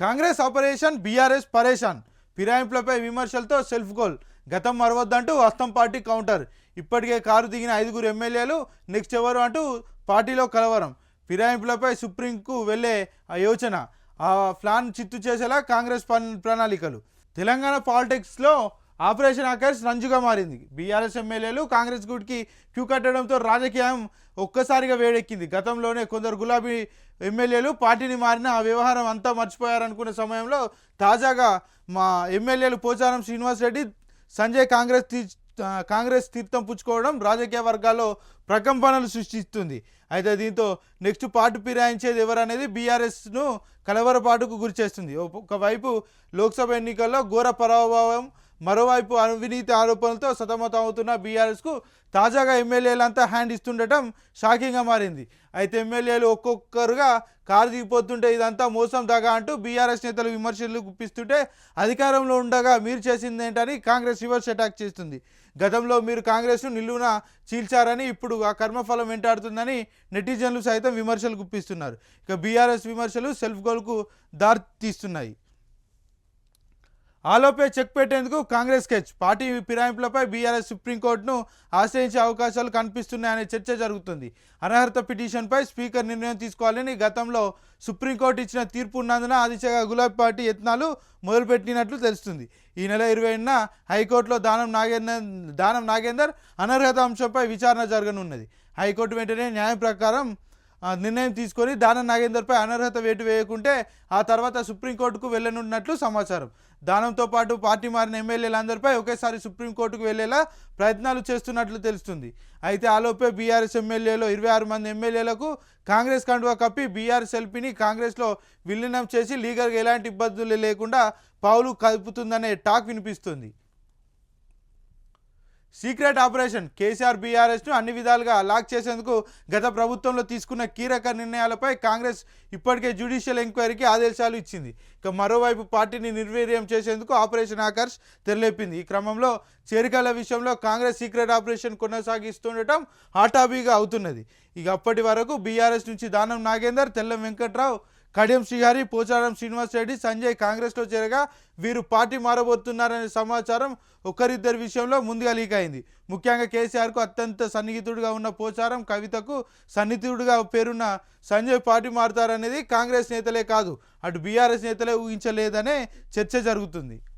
Congress operation BRS పరేషాన్. ఫిరాయింపులపై విమర్శలతో సెల్ఫ్ గోల్. గతం మరవద్దంటూ హస్తం పార్టీ కౌంటర్. ఇప్పటికే కారు దిగిన ఐదుగురు ఎమ్మెల్యేలు నెక్స్ట్ ఎవరు అంటూ పార్టీలో కలవరం. ఫిరాయింపులపై సుప్రీంకు వెళ్ళే ఆ యోచన. ఆ ప్లాన్ చిత్తు చేసేలా కాంగ్రెస్ ప్రణాళికలు. తెలంగాణ పాలిటిక్స్లో ఆపరేషన్ ఆకర్ష్ రంజుగా మారింది. బీఆర్ఎస్ ఎమ్మెల్యేలు కాంగ్రెస్ గుడికి క్యూ కట్టడంతో రాజకీయం ఒక్కసారిగా వేడెక్కింది. గతంలోనే కొందరు గులాబీ ఎమ్మెల్యేలు పార్టీని మారిన ఆ వ్యవహారం అంతా మర్చిపోయారనుకున్న సమయంలో తాజాగా మా ఎమ్మెల్యేలు పోచారం శ్రీనివాస్ రెడ్డి సంజయ్ కాంగ్రెస్ తీ కాంగ్రెస్ తీర్థం పుచ్చుకోవడం రాజకీయ వర్గాల్లో ప్రకంపనలు సృష్టిస్తుంది. అయితే దీంతో నెక్స్ట్ పార్టీ ఫిరాయించేది ఎవరనేది బీఆర్ఎస్ను కలవరపాటుకు గురిచేస్తుంది. ఒకవైపు లోక్సభ ఎన్నికల్లో ఘోర పరాభావం మరోవైపు అవినీతి ఆరోపణలతో సతమతం అవుతున్న బీఆర్ఎస్కు తాజాగా ఎమ్మెల్యేలంతా హ్యాండ్ ఇస్తుండటం షాకింగ్గా మారింది. అయితే ఎమ్మెల్యేలు ఒక్కొక్కరుగా కారు దిగిపోతుంటే ఇదంతా మోసం దాగా అంటూ బీఆర్ఎస్ నేతలు విమర్శలు గుప్పిస్తుంటే అధికారంలో ఉండగా మీరు చేసింది ఏంటని కాంగ్రెస్ రివర్స్ అటాక్ చేస్తుంది. గతంలో మీరు కాంగ్రెస్ను నిలువున చీల్చారని ఇప్పుడు ఆ కర్మఫలం వెంటాడుతుందని నెటిజన్లు సైతం విమర్శలు గుప్పిస్తున్నారు. ఇక బీఆర్ఎస్ విమర్శలు సెల్ఫ్ గోల్కు దారి తీస్తున్నాయి ఆలోపే చెక్ పెట్టేందుకు కాంగ్రెస్ కెచ్ పార్టీ ఫిరాయింపులపై బీఆర్ఎస్ సుప్రీంకోర్టును ఆశ్రయించే అవకాశాలు కనిపిస్తున్నాయనే చర్చ జరుగుతుంది. అనర్హత పిటిషన్పై స్పీకర్ నిర్ణయం తీసుకోవాలని గతంలో సుప్రీంకోర్టు ఇచ్చిన తీర్పు ఉన్నందున ఆ దిశగా గులాబీ పార్టీ యత్నాలు మొదలుపెట్టినట్లు తెలుస్తుంది. ఈ నెల ఇరవైన హైకోర్టులో దానం నాగేందర్ దానం నాగేందర్ అనర్హత అంశంపై విచారణ జరగనున్నది. హైకోర్టు వెంటనే న్యాయం ప్రకారం నిర్ణయం తీసుకొని దానం నాగేందర్పై అనర్హత వేటు వేయకుంటే ఆ తర్వాత సుప్రీంకోర్టుకు వెళ్ళనున్నట్లు సమాచారం. దానంతో పాటు పార్టీ మారిన ఎమ్మెల్యేలందరిపై ఒకేసారి సుప్రీంకోర్టుకు వెళ్ళేలా ప్రయత్నాలు చేస్తున్నట్లు తెలుస్తుంది. అయితే ఆలోపే బీఆర్ఎస్ ఎమ్మెల్యేలో ఇరవై ఆరు మంది ఎమ్మెల్యేలకు కాంగ్రెస్ కండువా కప్పి బీఆర్ఎస్ ఎల్పీని కాంగ్రెస్లో విలీనం చేసి లీగల్గా ఎలాంటి ఇబ్బందులు లేకుండా పావులు కలుపుతుందనే టాక్ వినిపిస్తుంది. Secret operation. కేసీఆర్ బీఆర్ఎస్ను అన్ని విధాలుగా లాక్ చేసేందుకు గత ప్రభుత్వంలో తీసుకున్న కీలక నిర్ణయాలపై కాంగ్రెస్ ఇప్పటికే జ్యుడిషియల్ ఎంక్వైరీకి ఆదేశాలు ఇచ్చింది. ఇక మరోవైపు పార్టీని నిర్వీర్యం చేసేందుకు ఆపరేషన్ ఆకర్ష్ తెరలేపింది. ఈ క్రమంలో చేరికల విషయంలో కాంగ్రెస్ సీక్రెట్ ఆపరేషన్ కొనసాగిస్తుండటం హాటాబీగా అవుతున్నది. ఇక అప్పటి వరకు బీఆర్ఎస్ నుంచి దానం నాగేందర్ తెల్లం వెంకట్రావు కడియం శ్రీహరి పోచారం శ్రీనివాస్ రెడ్డి సంజయ్ కాంగ్రెస్లో చేరగా వీరు పార్టీ మారబోతున్నారనే సమాచారం ఒకరిద్దరి విషయంలో ముందుగా లీక్ అయింది. ముఖ్యంగా కేసీఆర్కు అత్యంత సన్నిహితుడిగా ఉన్న పోచారం కవితకు సన్నిహితుడిగా పేరున్న సంజయ్ పార్టీ మారుతారనేది కాంగ్రెస్ నేతలే కాదు అటు బీఆర్ఎస్ నేతలే ఊహించలేదనే చర్చ జరుగుతుంది.